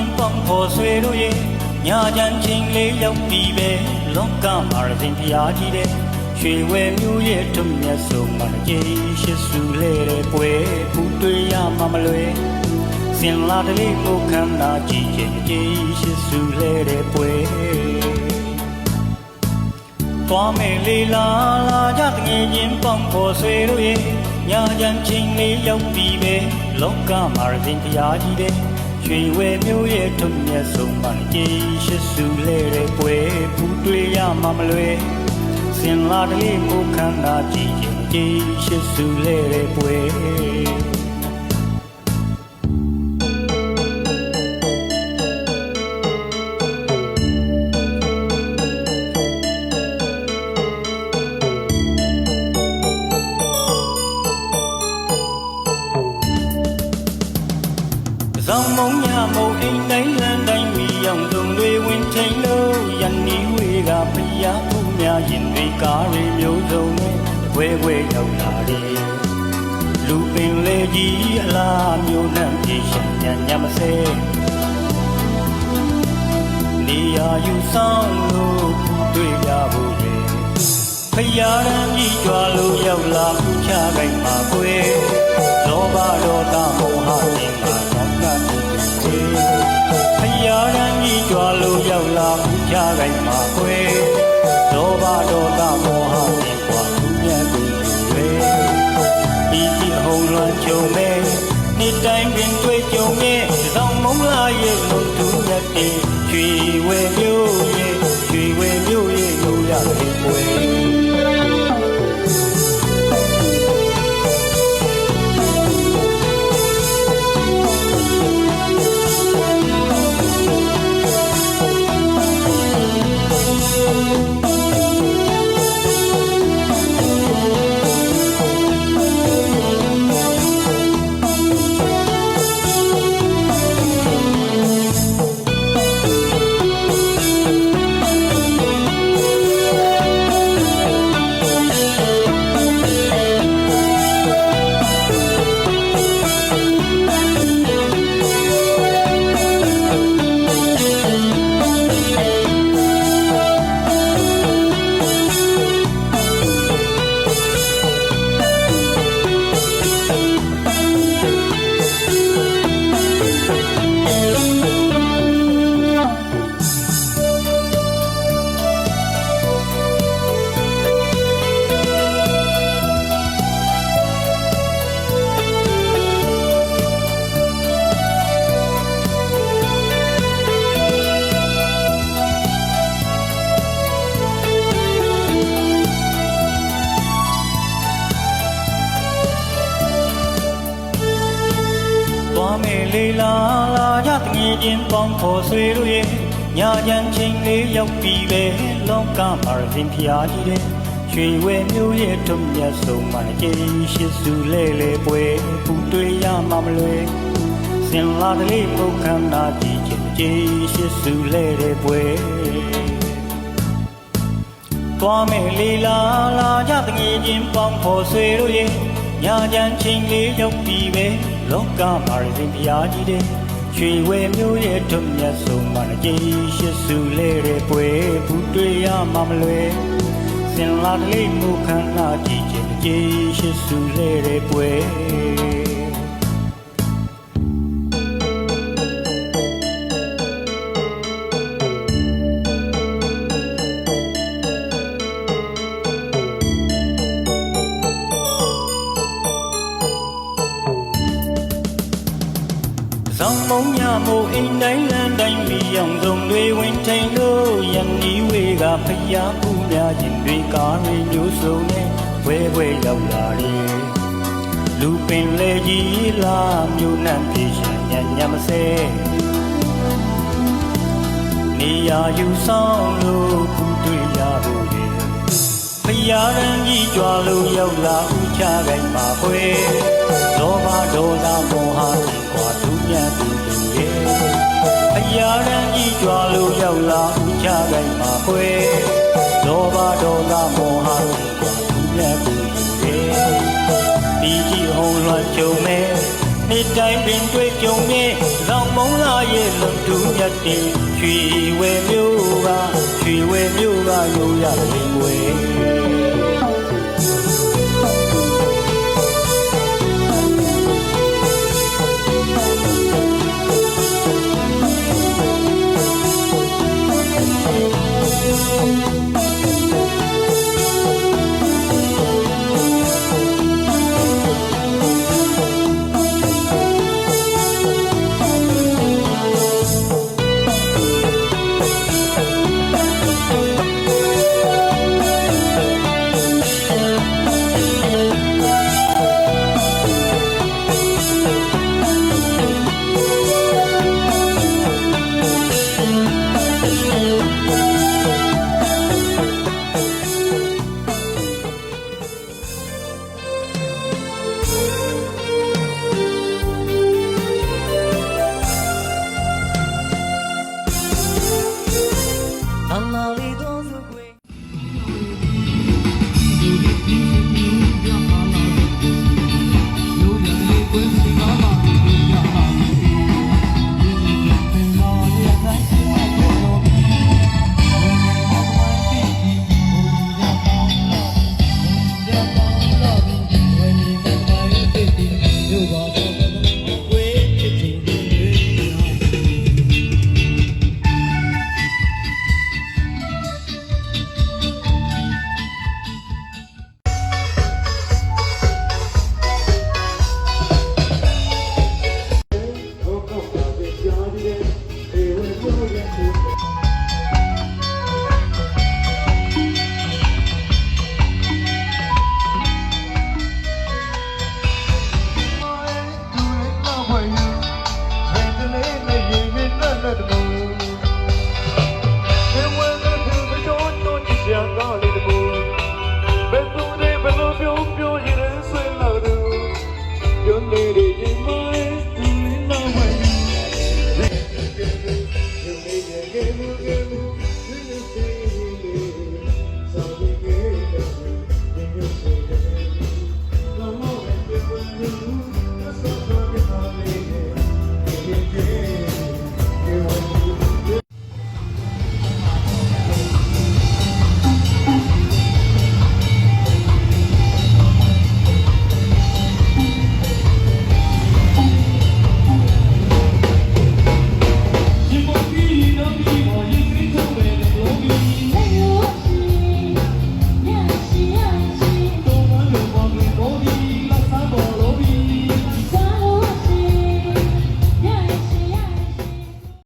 လေးလာလာကြတငယ်ချင်းပေါင်းဖို့ဆွေတို့ရဲ့ညာချမ်းချင်းလေးရောက်ပြီးပဲလောကမှာရစဉ်ဖျားကြီးတဲ့ရွှေဝဲမျိုးရဲ့ထုံမြတ်ဆုံးမှာကြေးရှိစုလဲတဲ့ပွဲပူတွေ့ရမှာမလွယ်စင်လာတလေးကိုခန္ဓာကြည့်ခြင်းကြေးရှိစုလဲတဲ့ပွဲသွားမယ်လေလာလာကြတငယ်ချင်းပေါင်းဖို့ဆွေတို့ရဲ့ညာချမ်းချင်းလေးရောက်ပြီးပဲလောကမှာရစဉ်တရားကြီးတဲ့ ရွှေဝဲမျိုးရဲ့ထုံမြတ်ဆုံးမှကြေးရှိစုလဲတဲ့ပွဲပူတွေ့ရမှာမလွယ်စင်လာတလေးကိုခန္ဓာကြည့်ခြင်းကြေးရှိစုလဲတဲ့ပွဲ ရင်တွေကားတွေမျိုးစုံနဲ့ဝဲဝဲရောက်လာတယ်လူပင်လေကြီးအလားမျိုးနဲ့ပြေရှင်ညံ့ညမစဲနေရာယူဆောင်လို့တွေ့ရဖို့လေဖျားရန်ကြီးကြွားလို့ရောက်လာခုချခိုင်မှာကွယ်လောဘဒေါသမောဟခြင်းမှာသောကတူစေဖျားရန်ကြီးကြွားလို့ရောက်လာ ခုချခိုင်မှာကွယ်လောဘဒေါသမောဟခြင်းကွာသူမြတ်သူတွေဒီကြည့်ဟုံလွန်ကြုံမဲ့နေ့တိုင်းပင်တွေ့ကြုံရဲ့သောင်းမုံလာရဲ့လုံသူမြတ်တေရွှေဝဲ မယ်လေလာလာကြတငယ်ချင်းပေါင်းဖို့ဆွေတို့ရဲ့ညာချမ်းချင်းလေးရောက်ပြီးပဲလောကမှာရင်းဖျားကြီးတဲ့ရွှေဝဲမျိုးရဲ့ထုံမြတ်ဆုံးမှကြေးရှိစုလဲလဲပွဲပူတွေ့ရမှာမလွယ်စင်လာတလေးပုတ်ခန္ဓာကြည့်ချင်းကြေးရှိစုလဲတဲ့ပွဲသွားမယ်လေလာလာကြတငယ်ချင်းပေါင်းဖို့ဆွေတို့ရဲ့ညာချမ်းချင်းလေးရောက်ပြီးပဲ လောကမှာရင်းဖျားကြီးတဲ့ရွှေဝဲမျိုးရဲ့ထုံမြတ်ဆုံးမှကြေးရှိစုလဲတဲ့ပွဲပူတွေ့ရမှာမလွယ်စင်လာတလေးမူခန္ဓာကြည့်ချင်းကြေးရှိစုလဲတဲ့ပွဲ မုံညမို့အိမ်တိုင်းလမ်းတိုင်းမီအောင်စုံတွေဝင်ထိန်လို့ယန်နီဝေကဖျားကူများခြင်းတွေကားတွေမျိုးစုံနဲ့ဝဲဝဲရောက်လာတယ်လူပင်လေကြီးလာမြို့နှံပြေရှင်ညံ့ညမစဲနေရာယူဆောင်လို့ခုတွေ့ရဖို့လေဖျားရန်ကြီးကြွားလို့ရောက်လာဥချခိုင်ပါခွေလောဘဒေါသမောဟတွေကွာသူမြတ်သူ လူရဲ့ဖျားရန်ကြီးကြွားလို့ရောက်လာဥချခိုင်ပါခွေလောဘဒေါသမောဟတွေကွာသူမြတ်သူလူရဲ့ဒီကြည့်ဟုံလွှမ်းကြုံမဲ့နေ့တိုင်းပင်တွေ့ကြုံရဲ့လောင်မုံလာရဲ့လုံတူမြတ်တင်ရွှေဝဲမျိုးကရွှေဝဲမျိုးကရိုးရလေမွေ